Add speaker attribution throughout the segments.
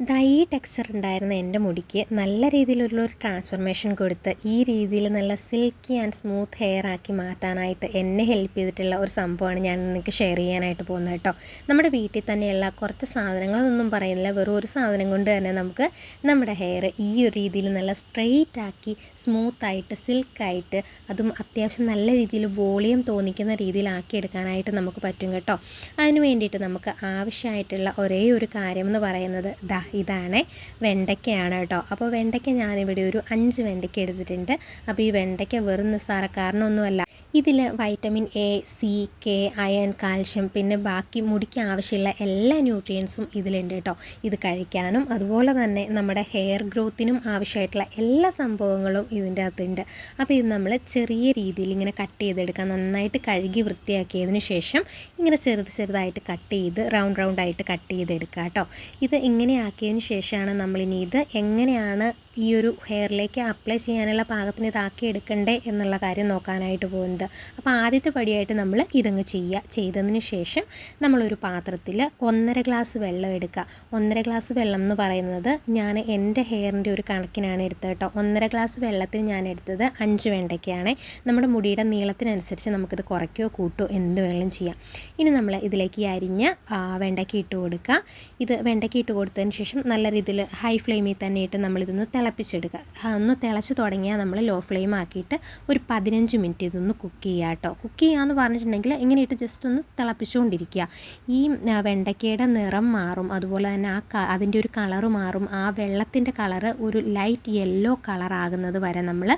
Speaker 1: ഈ ടെക്സ്ചർ ഉണ്ടായിരുന്ന എന്റെ മുടിക്ക് നല്ല രീതിയിലുള്ള ഒരു ട്രാൻസ്ഫർമേഷൻ കൊടുത്ത് ഈ രീതിയിൽ നല്ല സിൽക്കി ആൻഡ് സ്മൂത്ത് ഹെയർ ആക്കി മാറ്റാനായിട്ട് എന്നെ ഹെൽപ്പ് ചെയ്തിട്ടുള്ള ഒരു സംഭവമാണ് ഞാൻ നിങ്ങൾക്ക് ഷെയർ ചെയ്യാനായിട്ട് പോകുന്നത് കേട്ടോ. നമ്മുടെ വീട്ടിൽ തന്നെയുള്ള കുറച്ച് സാധനങ്ങളൊന്നും പറയുന്നില്ല. വെറും ഒരു സാധനം കൊണ്ട് തന്നെ നമുക്ക് നമ്മുടെ ഹെയർ ഈ ഒരു രീതിയിൽ നല്ല സ്ട്രെയിറ്റ് ആക്കി സ്മൂത്തായിട്ട് സിൽക്കായിട്ട് അതും അത്യാവശ്യം നല്ല രീതിയിൽ വോളിയം തോന്നിക്കുന്ന രീതിയിലാക്കി എടുക്കാനായിട്ട് നമുക്ക് പറ്റും കേട്ടോ. അതിന് വേണ്ടിയിട്ട് നമുക്ക് ആവശ്യമായിട്ടുള്ള ഒരേ ഒരു കാര്യം എന്ന് പറയുന്നത് ദാ ഇതാണ് വെണ്ടയ്ക്കയാണ് കേട്ടോ. അപ്പോൾ വെണ്ടയ്ക്ക ഞാനിവിടെ ഒരു അഞ്ച് വെണ്ടയ്ക്ക എടുത്തിട്ടുണ്ട്. അപ്പോൾ ഈ വെണ്ടയ്ക്ക വെറും നിസ്സാര കാരണമൊന്നുമല്ല ഇതിൽ vitamin A C K iron calcium പിന്നെ ബാക്കി മുടിക്ക് ആവശ്യമുള്ള എല്ലാ ന്യൂട്രിയൻസും ഇതിലുണ്ട് കേട്ടോ ഇത് കഴിക്കാനും അതുപോലെ തന്നെ നമ്മുടെ ഹെയർ ഗ്രോത്തിനും ആവശ്യമായിട്ടുള്ള എല്ലാ സംഭവങ്ങളും ഇതിന്റെ അകത്തുണ്ട്. അപ്പോൾ ഇത് നമ്മൾ ചെറിയ രീതിയിൽ ഇങ്ങനെ കട്ട് ചെയ്തെടുക്കാം. നന്നായിട്ട് കഴുകി വൃത്തിയാക്കിയതിന് ശേഷം ഇങ്ങനെ ചെറുത് ചെറുതായിട്ട് കട്ട് ചെയ്ത് റൗണ്ട് റൗണ്ട് ആയിട്ട് കട്ട് ചെയ്തെടുക്കുക കേട്ടോ ഇത് ഇങ്ങനെ ആക്കിയതിന് ശേഷമാണ് നമ്മളിനി ഇത് എങ്ങനെയാണ് ഈ ഒരു ഹെയറിലേക്ക് അപ്ലൈ ചെയ്യാനുള്ള പാകത്തിന് ഇതാക്കി എടുക്കണ്ടേ എന്നുള്ള കാര്യം നോക്കാനായിട്ട് പോകുന്നത്. അപ്പോൾ ആദ്യത്തെ പടിയായിട്ട് നമ്മൾ ഇതങ്ങ് ചെയ്യുക. ചെയ്തതിന് ശേഷം നമ്മളൊരു പാത്രത്തിൽ ഒന്നര ഗ്ലാസ് വെള്ളം എടുക്കുക. ഒന്നര ഗ്ലാസ് വെള്ളം എന്ന് പറയുന്നത് ഞാൻ എന്റെ ഹെയറിന്റെ ഒരു കണക്കിനാണ് എടുത്തത് കേട്ടോ. ഒന്നര ഗ്ലാസ് വെള്ളത്തിൽ ഞാൻ എടുത്തത് അഞ്ച് വെണ്ടയ്ക്കാണ് നമ്മുടെ മുടിയുടെ നീളത്തിനനുസരിച്ച് നമുക്കിത് കുറയ്ക്കുകയോ കൂട്ടോ എന്ത് വേണമെങ്കിലും ചെയ്യാം. ഇനി നമ്മൾ ഇതിലേക്ക് അരിഞ്ഞ വെണ്ടയ്ക്ക ഇട്ട് കൊടുക്കുക. ഇത് വെണ്ടയ്ക്ക ഇട്ട് കൊടുത്തതിന് ശേഷം നല്ല രീതിയിൽ ഹൈ ഫ്ലെയിമിൽ തന്നെ ഇട്ട് നമ്മളിതൊന്ന് തിളപ്പിച്ചെടുക്കുക. ഒന്ന് തിളച്ച് തുടങ്ങിയാൽ നമ്മൾ ലോ ഫ്ലെയിം ആക്കിയിട്ട് ഒരു പതിനഞ്ച് മിനിറ്റ് ഇതൊന്ന് കുക്ക് ചെയ്യുക കേട്ടോ കുക്ക് ചെയ്യാന്ന് പറഞ്ഞിട്ടുണ്ടെങ്കിൽ ഇങ്ങനെ ഇട്ട് ജസ്റ്റ് ഒന്ന് തിളപ്പിച്ചുകൊണ്ടിരിക്കുക ഈ വെണ്ടയ്ക്കയുടെ നിറം മാറും. അതുപോലെ തന്നെ ആ അതിന്റെ ഒരു കളറ് മാറും. ആ വെള്ളത്തിന്റെ കളറ് ഒരു ലൈറ്റ് യെല്ലോ കളറാകുന്നത് വരെ നമ്മൾ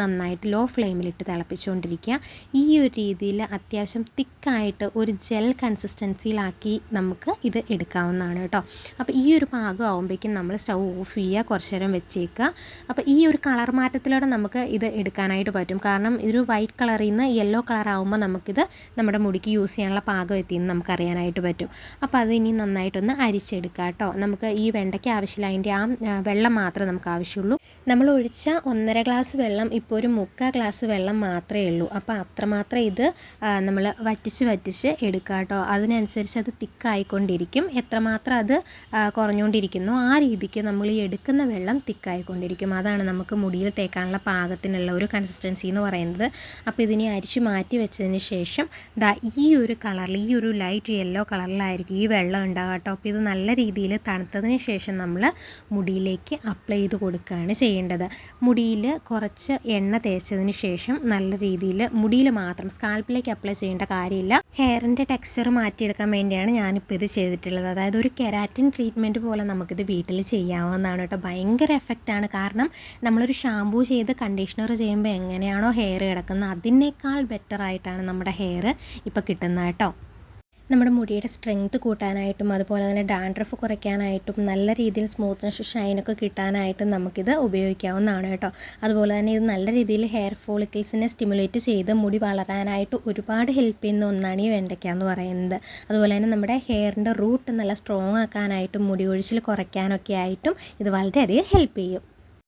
Speaker 1: നന്നായിട്ട് ലോ ഫ്ലെയിമിലിട്ട് തിളപ്പിച്ചുകൊണ്ടിരിക്കുക ഈ ഒരു രീതിയിൽ അത്യാവശ്യം തിക്കായിട്ട് ഒരു ജെൽ കൺസിസ്റ്റൻസിയിലാക്കി നമുക്ക് ഇത് എടുക്കാവുന്നതാണ് കേട്ടോ അപ്പോൾ ഈ ഒരു പാകം ആകുമ്പോഴേക്കും നമ്മൾ സ്റ്റൗ ഓഫ് ചെയ്യുക കുറച്ച് നേരം വെച്ചേക്കുക. അപ്പോൾ ഈ ഒരു കളർ മാറ്റത്തിലൂടെ നമുക്ക് ഇത് എടുക്കാനായിട്ട് പറ്റും. കാരണം ഇതൊരു വൈറ്റ് കളറിൽ നിന്ന് യെല്ലോ കളർ ആകുമ്പോൾ നമുക്കിത് നമ്മുടെ മുടിക്ക് യൂസ് ചെയ്യാനുള്ള പാകം എത്തിയെന്ന് നമുക്കറിയാനായിട്ട് പറ്റും. അപ്പോൾ അത് ഇനി നന്നായിട്ടൊന്ന് അരിച്ചെടുക്കുക കേട്ടോ നമുക്ക് ഈ വെണ്ടയ്ക്ക് ആവശ്യമില്ല. അതിന്റെ ആ വെള്ളം മാത്രമേ നമുക്ക് ആവശ്യമുള്ളൂ. നമ്മൾ ഒഴിച്ച ഒന്നര ഗ്ലാസ് വെള്ളം ഇപ്പോൾ ഒരു മുക്കാൽ ഗ്ലാസ് വെള്ളം മാത്രമേ ഉള്ളൂ. അപ്പോൾ അത്രമാത്രം ഇത് നമ്മൾ വറ്റിച്ച് വറ്റിച്ച് എടുക്കുക കേട്ടോ അതിനനുസരിച്ച് അത് തിക്കായിക്കൊണ്ടിരിക്കും. എത്രമാത്രം അത് കുറഞ്ഞുകൊണ്ടിരിക്കുന്നു ആ രീതിക്ക് നമ്മൾ ഈ എടുക്കുന്ന വെള്ളം തിക്കായിക്കൊണ്ടിരിക്കും. അതാണ് നമുക്ക് മുടിയിൽ തേക്കാനുള്ള പാകത്തിനുള്ള ഒരു കൺസിസ്റ്റൻസി എന്ന് പറയുന്നത്. അപ്പോൾ ഇതിനെ അരിച്ച് മാറ്റി വെച്ചതിന് ശേഷം ദാ ഈ ഒരു കളറിൽ ഈ ഒരു ലൈറ്റ് യെല്ലോ കളറിലായിരിക്കും ഈ വെള്ളം ഉണ്ടാകുക കേട്ടോ. അപ്പോൾ ഇത് നല്ല രീതിയിൽ തണുത്തതിന് ശേഷം നമ്മൾ മുടിയിലേക്ക് അപ്ലൈ ചെയ്ത് കൊടുക്കുകയാണ് ചെയ്യേണ്ടത്. മുടിയിൽ കുറച്ച് എണ്ണ തേച്ചതിന് ശേഷം നല്ല രീതിയിൽ മുടിയിൽ മാത്രം സ്കാൽപ്പിലേക്ക് അപ്ലൈ ചെയ്യേണ്ട കാര്യമില്ല. ഹെയറിന്റെ ടെക്സ്ചർ മാറ്റിയെടുക്കാൻ വേണ്ടിയാണ് ഞാനിപ്പോൾ ഇത് ചെയ്തിട്ടുള്ളത്. അതായത് ഒരു കെരാറ്റിൻ ട്രീറ്റ്മെന്റ് പോലെ നമുക്കിത് വീട്ടിൽ ചെയ്യാവുന്നതാണ് കേട്ടോ. ഭയങ്കര എഫക്റ്റാണ് കാരണം നമ്മളൊരു ഷാമ്പൂ ചെയ്ത് കണ്ടീഷണർ ചെയ്യുമ്പോൾ എങ്ങനെയാണോ ഹെയർ കിടക്കുന്നത് അതിനേക്കാൾ ബെറ്റർ ആയിട്ടാണ് നമ്മുടെ ഹെയർ ഇപ്പോൾ കിട്ടുന്നത് കേട്ടോ. നമ്മുടെ മുടിയുടെ സ്ട്രെങ്ത് കൂട്ടാനായിട്ടും അതുപോലെ തന്നെ ഡാൻഡ്രഫ് കുറയ്ക്കാനായിട്ടും നല്ല രീതിയിൽ സ്മൂത്ത്നെസ് ഷൈനൊക്കെ കിട്ടാനായിട്ടും നമുക്കിത് ഉപയോഗിക്കാവുന്നതാണ് കേട്ടോ. അതുപോലെ തന്നെ ഇത് നല്ല രീതിയിൽ ഹെയർ ഫോളിക്കിൾസിനെ സ്റ്റിമുലേറ്റ് ചെയ്ത് മുടി വളരാനായിട്ട് ഒരുപാട് ഹെൽപ്പ് ചെയ്യുന്ന ഒന്നാണ് ഈ വെണ്ടയ്ക്ക എന്ന് പറയുന്നത്. അതുപോലെ തന്നെ നമ്മുടെ ഹെയറിന്റെ റൂട്ട് നല്ല സ്ട്രോങ് ആക്കാനായിട്ടും മുടി ഒഴിച്ചിൽ കുറയ്ക്കാനൊക്കെ ആയിട്ടും ഇത് വളരെയധികം ഹെൽപ്പ് ചെയ്യും.